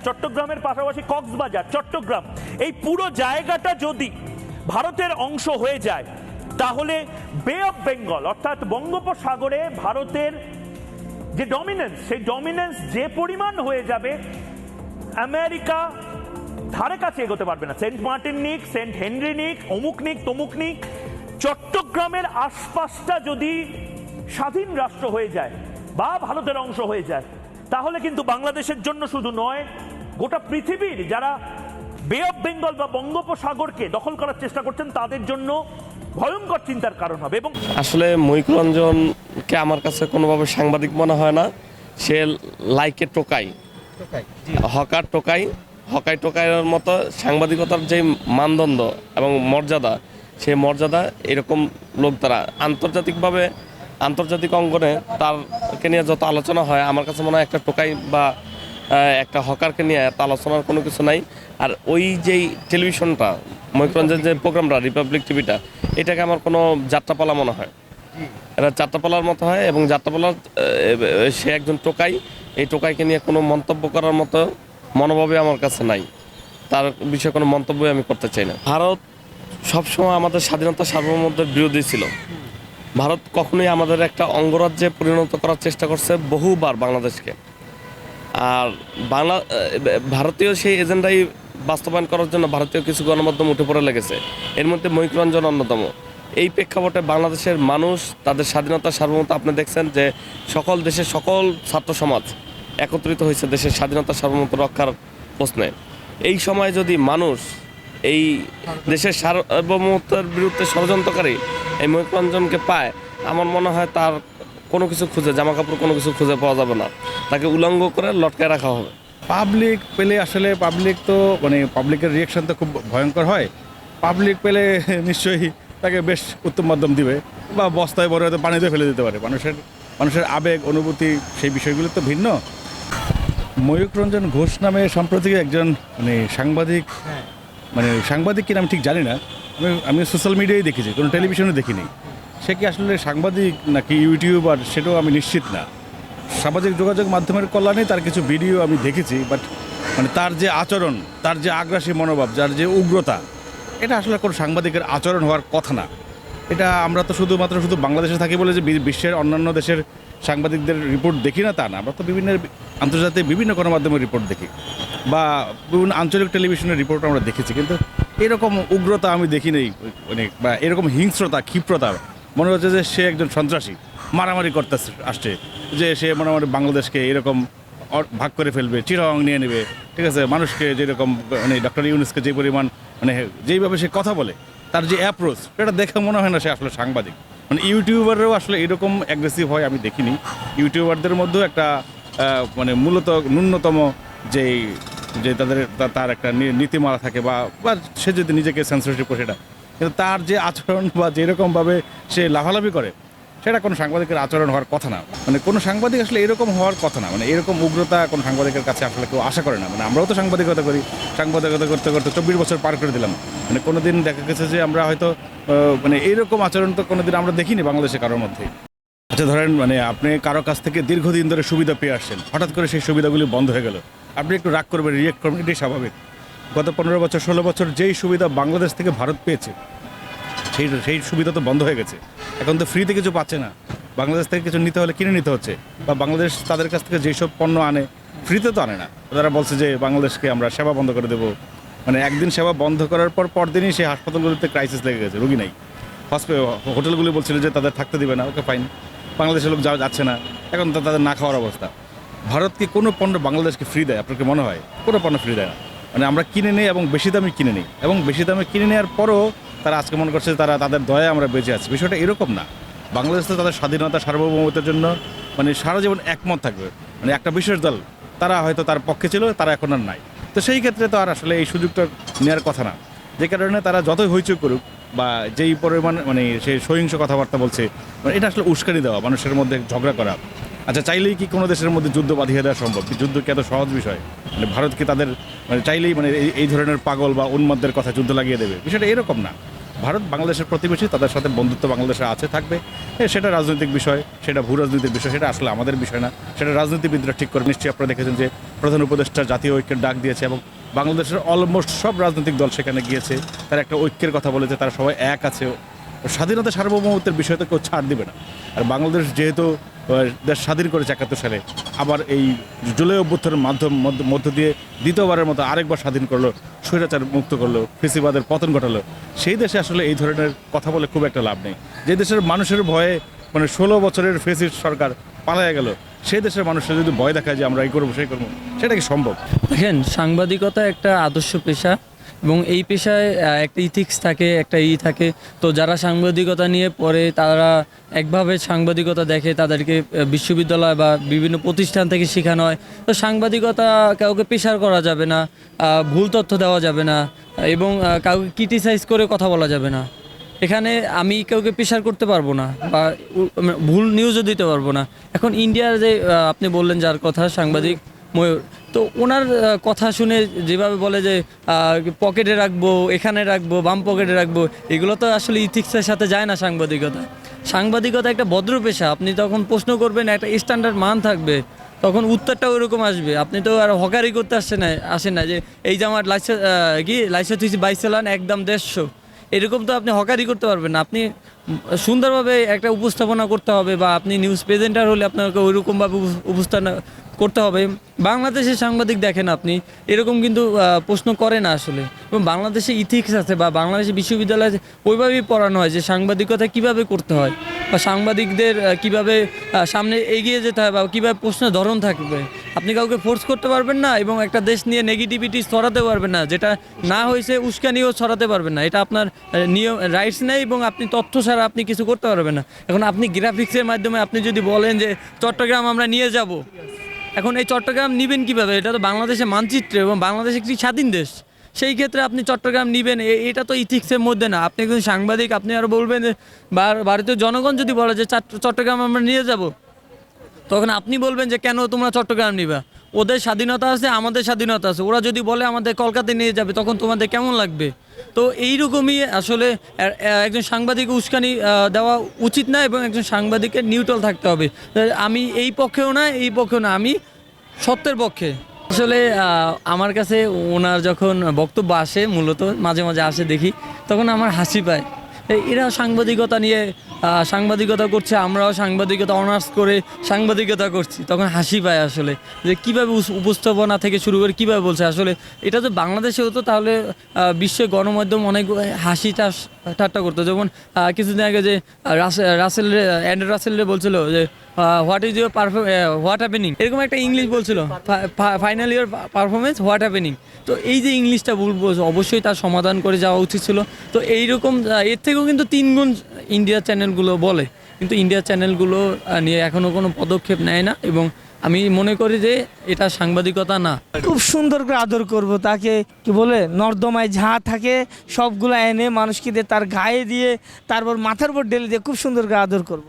চট্টগ্রামের পাশাপাশি কক্সবাজার, চট্টগ্রাম। এই পুরো জায়গাটা যদি ভারতের অংশ হয়ে যায়, তাহলে বে অফ বেঙ্গল অর্থাৎ বঙ্গোপসাগরে ভারতের যে ডমিনেন্স সেই ডমিনেন্স যে পরিমাণ হয়ে যাবে আমেরিকা ধারে কাছে এগোতে পারবে না। সেন্ট মার্টিন নিক সেন্ট হেনরি নিক, অমুক নিক, তমুক নিক, চট্টগ্রামের আশপাশটা যদি স্বাধীন রাষ্ট্র হয়ে যায় বা ভারতের অংশ হয়ে যায় তাহলে কিন্তু বাংলাদেশের জন্য শুধু নয় গোটা পৃথিবীর যারা বে অফ বেঙ্গল বা বঙ্গোপসাগরকে দখল করার চেষ্টা করছেন তাদের জন্য ভয়ঙ্কর চিন্তার কারণ হবে এবং আসলে মহিকরঞ্জনকে আমার কাছে কোনোভাবে সাংবাদিক মনে হয় না। সে লাইকে টোকাই। হকার টোকাই হকাই টোকাইয়ের মতো সাংবাদিকতার যে মানদণ্ড এবং মর্যাদা সেই মর্যাদা এরকম লোক দ্বারা আন্তর্জাতিকভাবে আন্তর্জাতিক অঙ্গনে তারকে নিয়ে যত আলোচনা হয়, আমার কাছে মনে হয় একটা টোকাই বা একটা হকারকে নিয়ে এত আলোচনার কোনো কিছু নাই। আর ওই যেই টেলিভিশনটা মহিকরঞ্জের যে প্রোগ্রামটা রিপাবলিক টিভিটা এটাকে আমার কোনো যাত্রাপালা মনে হয়। এটা যাত্রাপালার মতো হয় এবং যাত্রাপালার সে একজন টোকাই, এই টোকাইকে নিয়ে কোনো মন্তব্য করার মতো মনোভাবে আমার কাছে নাই। তার বিষয়ে কোনো মন্তব্যই আমি করতে চাই না। ভারত সবসময় আমাদের স্বাধীনতা সার্বভৌমত্বের বিরোধী ছিল। ভারত কখনোই আমাদের একটা অঙ্গরাজ্যে পরিণত করার চেষ্টা করছে বহুবার বাংলাদেশকে। আর বাংলা, ভারতীয় সেই এজেন্ডাই বাস্তবায়ন করার জন্য ভারতীয় কিছু গণমাধ্যম উঠে পড়ে লেগেছে। এর মধ্যে মৈকরঞ্জন অন্যতম। এই প্রেক্ষাপটে বাংলাদেশের মানুষ তাদের স্বাধীনতা, সার্বভৌমত্ব আপনি দেখছেন যে সকল দেশের সকল ছাত্র সমাজ একত্রিত হয়েছে দেশের স্বাধীনতা, সার্বভৌমত্ব রক্ষার প্রশ্নে। এই সময় যদি মানুষ এই দেশের সার্বভৌমত্বের বিরুদ্ধে ষড়যন্ত্রকারী এই মৈকরঞ্জনকে পায় আমার মনে হয় তার কোনো কিছু খুঁজে জামা কাপড় কোনো কিছু খুঁজে পাওয়া যাবে না। তাকে উলঙ্গ করে লটকায় রাখা হবে। পাবলিক পেলে আসলে পাবলিক তো মানে পাবলিকের রিয়াকশন তো খুব ভয়ঙ্কর হয়। পাবলিক পেলে নিশ্চয়ই তাকে বেশ উত্তম মাধ্যম দিবে বা বস্তায় বড় হয়তো পানিতে ফেলে দিতে পারে। মানুষের মানুষের আবেগ অনুভূতি সেই বিষয়গুলো তো ভিন্ন। ময়ূক রঞ্জন ঘোষ নামে সম্প্রতি একজন মানে সাংবাদিক মানে সাংবাদিক কিনা আমি ঠিক জানি না আমি সোশ্যাল মিডিয়ায় দেখেছি, কোনো টেলিভিশনে দেখিনি। সে কি আসলে সাংবাদিক নাকি ইউটিউবার সেটাও আমি নিশ্চিত না। সামাজিক যোগাযোগ মাধ্যমের কল্যাণে তার কিছু ভিডিও আমি দেখেছি বাট মানে তার যে আচরণ, তার যে আগ্রাসী মনোভাব, যার যে উগ্রতা, এটা আসলে কোনো সাংবাদিকের আচরণ হওয়ার কথা না। এটা আমরা তো শুধুমাত্র শুধু বাংলাদেশে থাকি বলে যে বিশ্বের অন্যান্য দেশের সাংবাদিকদের রিপোর্ট দেখি না তা না, আমরা তো বিভিন্ন আন্তর্জাতিক বিভিন্ন গণমাধ্যমের রিপোর্ট দেখি। বা বিভিন্ন আঞ্চলিক টেলিভিশনের রিপোর্ট আমরা দেখেছি, কিন্তু এরকম উগ্রতা আমি দেখি নেই মানে বা এরকম হিংস্রতা, ক্ষিপ্রতা। মনে হচ্ছে যে সে একজন সন্ত্রাসী। মারামারি করতে আসছে। যে সে মোটামুটি বাংলাদেশকে এরকম ভাগ করে ফেলবে চিরং নিয়ে নেবে। ঠিক আছে? মানুষকে যেরকম মানে ডক্টর ইউনুসকে যে পরিমাণ মানে যেইভাবে সে কথা বলে, তার যে অ্যাপ্রোচ এটা দেখে মনে হয় না সে আসলে সাংবাদিক। মানে ইউটিউবাররাও আসলে এরকম অ্যাগ্রেসিভ হয় আমি দেখিনি। ইউটিউবারদের মধ্যেও একটা মানে মূলত ন্যূনতম যেই যে তাদের তার একটা নীতিমালা থাকে বা বা সে যদি নিজেকে সেন্সরশিপ করে সেটা। কিন্তু তার যে আচরণ বা যেরকমভাবে সে লাভালাভি করে, সেটা কোনো সাংবাদিকের আচরণ হওয়ার কথা না। মানে কোনো সাংবাদিক আসলে এরকম হওয়ার কথা না। মানে এরকম উগ্রতা কোনো সাংবাদিকের কাছে আসলে কেউ আশা করে না। মানে আমরাও তো সাংবাদিকতা করি। সাংবাদিকতা করতে করতে চব্বিশ বছর পার করে দিলাম। মানে কোনো দিন দেখা গেছে যে আমরা হয়তো মানে এইরকম আচরণ তো কোনো দিন আমরা দেখিনি বাংলাদেশে কারোর মধ্যে আচ্ছা ধরেন মানে আপনি কারও কাছ থেকে দীর্ঘদিন ধরে সুবিধা পেয়ে আসছেন। হঠাৎ করে সেই সুবিধাগুলি বন্ধ হয়ে গেল। আপনি একটু রাগ করবেন রিয়েক্ট করবেন, এটাই স্বাভাবিক। গত পনেরো বছর, ষোলো বছর যেই সুবিধা বাংলাদেশ থেকে ভারত পেয়েছে, সেই সেই সুবিধা তো বন্ধ হয়ে গেছে। এখন তো ফ্রিতে কিছু পাচ্ছে না। বাংলাদেশ থেকে কিছু নিতে হলে কিনে নিতে হচ্ছে? বা বাংলাদেশ তাদের কাছ থেকে যেসব পণ্য আনে ফ্রিতে তো আনে না। তারা বলছে যে, বাংলাদেশকে আমরা সেবা বন্ধ করে দেবো। মানে একদিন সেবা বন্ধ করার পর, পরদিনই সেই হাসপাতালগুলোতে ক্রাইসিস লেগে গেছে, রোগী নাই। হসপিটাল হোটেলগুলি বলছিল যে, তাদের থাকতে দিবে না, ওকে ফাইন বাংলাদেশের লোক যাওয়া যাচ্ছে না। এখন তো তাদের না খাওয়ার অবস্থা। ভারত কি কোনো পণ্য বাংলাদেশকে ফ্রি দেয় আপনাকে মনে হয়? কোনো পণ্য ফ্রি দেয় না। মানে আমরা কিনে নিই এবং বেশি দামে কিনে নিই। এবং বেশি দামে কিনে নেওয়ার পরও তারা আজকে মনে করছে তারা তাদের দয়ায় আমরা বেঁচে আছি। বিষয়টা এরকম না। বাংলাদেশ তো তাদের স্বাধীনতা, সার্বভৌমত্বের জন্য মানে সারা জীবন একমত থাকবে। মানে একটা বিশেষ দল, তারা হয়তো তার পক্ষে ছিল, তারা এখন আর নাই। তো সেই ক্ষেত্রে তো আর আসলে এই সুযোগটা নেওয়ার কথা না। যে কারণে তারা যতই হইচই করুক বা যেই পরিমাণ মানে সেই সহিংস কথাবার্তা বলছে মানে এটা আসলে উস্কানি দেওয়া, মানুষের মধ্যে ঝগড়া করা। আচ্ছা চাইলেই কি কোনো দেশের মধ্যে যুদ্ধ বাঁধিয়ে দেওয়া সম্ভব? যুদ্ধ কি এত সহজ বিষয়? মানে ভারতকে তাদের মানে চাইলেই মানে এই- ধরনের পাগল বা উন্মাদদের কথা যুদ্ধ লাগিয়ে দেবে। বিষয়টা এরকম না। ভারত বাংলাদেশের প্রতিবেশী, তাদের সাথে বন্ধুত্ব বাংলাদেশে আছে, থাকবে। সেটা রাজনৈতিক বিষয়, সেটা ভূ রাজনীতির বিষয়, সেটা আসলে আমাদের বিষয় না। সেটা রাজনীতিবিদরা ঠিক করে, নিশ্চয়ই আপনারা দেখেছেন যে প্রধান উপদেষ্টা জাতীয় ঐক্যের ডাক দিয়েছে এবং বাংলাদেশের অলমোস্ট সব রাজনৈতিক দল সেখানে গিয়েছে। তারা একটা ঐক্যের কথা বলেছে, তারা সবাই এক আছে। স্বাধীনতা সার্বভৌমত্বের বিষয় তো কেউ ছাড় দিবে না। আর বাংলাদেশ যেহেতু দেশ স্বাধীন করেছে একাত্তর সালে, আবার এই জুলাই অভ্যুত্থানের মাধ্যম মধ্য- দিয়ে দ্বিতীয়বারের মতো আরেকবার স্বাধীন করল, স্বৈরাচার মুক্ত করল, ফেসিবাদের পতন ঘটালো, সেই দেশে আসলে এই ধরনের কথা বলে খুব একটা লাভ নেই। যে দেশের মানুষের ভয়ে মানে ষোলো বছরের ফেসিস্ট সরকার পালায়া গেল, সেই দেশের মানুষের যদি ভয় দেখায় যে আমরা এই করব, সেই করব, সেটা কি সম্ভব? দেখেন, সাংবাদিকতা একটা আদর্শ পেশা। এবং এই পেশায় একটা ইথিক্স থাকে, একটা ই থাকে। তো যারা সাংবাদিকতা নিয়ে পড়ে, তারা একভাবে সাংবাদিকতা দেখে, তাদেরকে বিশ্ববিদ্যালয় বা বিভিন্ন প্রতিষ্ঠান থেকে শেখানো হয়। তো সাংবাদিকতা কাউকে পেশার করা যাবে না ভুল তথ্য দেওয়া যাবে না, এবং কাউকে ক্রিটিসাইজ করে কথা বলা যাবে না। এখানে আমি কাউকে প্রেশার করতে পারব না বা ভুল নিউজও দিতে পারব না। এখন ইন্ডিয়ার যে আপনি বললেন যার কথা, সাংবাদিক ময়ূর তো ওনার কথা শুনে যেভাবে বলে যে পকেটে রাখব, এখানে রাখব, বাম পকেটে রাখব, এগুলো তো আসলে ইথিক্সের সাথে যায় না সাংবাদিকতা। সাংবাদিকতা একটা ভদ্র পেশা, আপনি তখন প্রশ্ন করবেন, একটা স্ট্যান্ডার্ড মান থাকবে, তখন উত্তরটা ওরকম আসবে। আপনি তো আর হকারি করতে আসছে না আসেন না যে, এই যে আমার লাইসেন্স কি, লাইসেন্স হয়েছে বাইশ চালান একদম দেড়শো। এরকম তো আপনি হকারি করতে পারবেন না। আপনি সুন্দরভাবে একটা উপস্থাপনা করতে হবে বা আপনি নিউজ প্রেজেন্টার হলে আপনাকে ওইরকমভাবে উপস্থাপনা করতে হবে। বাংলাদেশের সাংবাদিক দেখেন আপনি, এরকম কিন্তু প্রশ্ন করে না আসলে। এবং বাংলাদেশে ইথিক্স আছে বা বাংলাদেশে বিশ্ববিদ্যালয়ে ওইভাবেই পড়ানো হয় যে সাংবাদিকতা কীভাবে করতে হয় বা সাংবাদিকদের কীভাবে সামনে এগিয়ে যেতে হয় বা কীভাবে প্রশ্নের ধরন থাকবে। আপনি কাউকে ফোর্স করতে পারবেন না এবং একটা দেশ নিয়ে নেগেটিভিটি ছড়াতে পারবেন না, যেটা না হয়েছে উস্কানিও ছড়াতে পারবেন না। এটা আপনার নিয়ম রাইটস নেই এবং আপনি তথ্য ছাড়া আপনি কিছু করতে পারবেন না। এখন আপনি গ্রাফিক্সের মাধ্যমে আপনি যদি বলেন যে চট্টগ্রাম আমরা নিয়ে যাব এখন এই চট্টগ্রাম নেবেন কীভাবে? এটা তো বাংলাদেশের মানচিত্রে এবং বাংলাদেশ একটি স্বাধীন দেশ। সেই ক্ষেত্রে আপনি চট্টগ্রাম নিবেন এটা তো ইথিক্সের মধ্যে না। আপনি কিন্তু সাংবাদিক, আপনি আর বলবেন ভারতীয় জনগণ যদি বলে যে চাট- চট্টগ্রাম আমরা নিয়ে যাব, তখন আপনি বলবেন যে কেন তোমরা চট্টগ্রাম নিবা? ওদের স্বাধীনতা আছে, আমাদের স্বাধীনতা আছে। ওরা যদি বলে আমাদের কলকাতায় নিয়ে যাবে, তখন তোমাদের কেমন লাগবে? তো এইরকমই আসলে একজন সাংবাদিক উস্কানি দেওয়া উচিত না এবং একজন সাংবাদিকের নিউট্রাল থাকতে হবে। আমি এই পক্ষেও না, এই পক্ষেও না, আমি সত্যের পক্ষে। আসলে আমার কাছে ওনার যখন বক্তব্য আসে, মূলত মাঝে মাঝে আসে দেখি, তখন আমার হাসি পায়। এরা সাংবাদিকতা নিয়ে সাংবাদিকতা করছে, আমরাও সাংবাদিকতা অনার্স করে সাংবাদিকতা করছি। তখন হাসি পায় আসলে, যে কীভাবে উপস্থাপনা থেকে শুরু করে কীভাবে বলছে। আসলে এটা তো বাংলাদেশে হতো তাহলে বিশ্বের বিশ্বে গণমাধ্যম অনেক হাসি টাস ঠাট্টা করতো। যেমন কিছুদিন আগে যে রাসেল অ্যান্ড্রু রাসেল বলছিল যে what is your perform what happening এরকম একটা ইংলিশ বলছিল final year performance what happening তো এই যে ইংলিশটা বলছে অবশ্যই তার সমাধান করে যাওয়া উচিত ছিল। তো এইরকম এর থেকেও কিন্তু তিন গুণ ইন্ডিয়ার চ্যানেলগুলো বলে। কিন্তু ইন্ডিয়া চ্যানেলগুলো নিয়ে এখনও কোনো পদক্ষেপ নেয় না এবং আমি মনে করি যে এটা সাংবাদিকতা না। খুব সুন্দর করে আদর করব তাকে, কি বলে, নর্দমায় ঝাঁ থাকে, সবগুলো এনে মানুষকে দিয়ে তার গায়ে দিয়ে, তারপর মাথার উপর ঢেলে দিয়ে খুব সুন্দর করে আদর করব।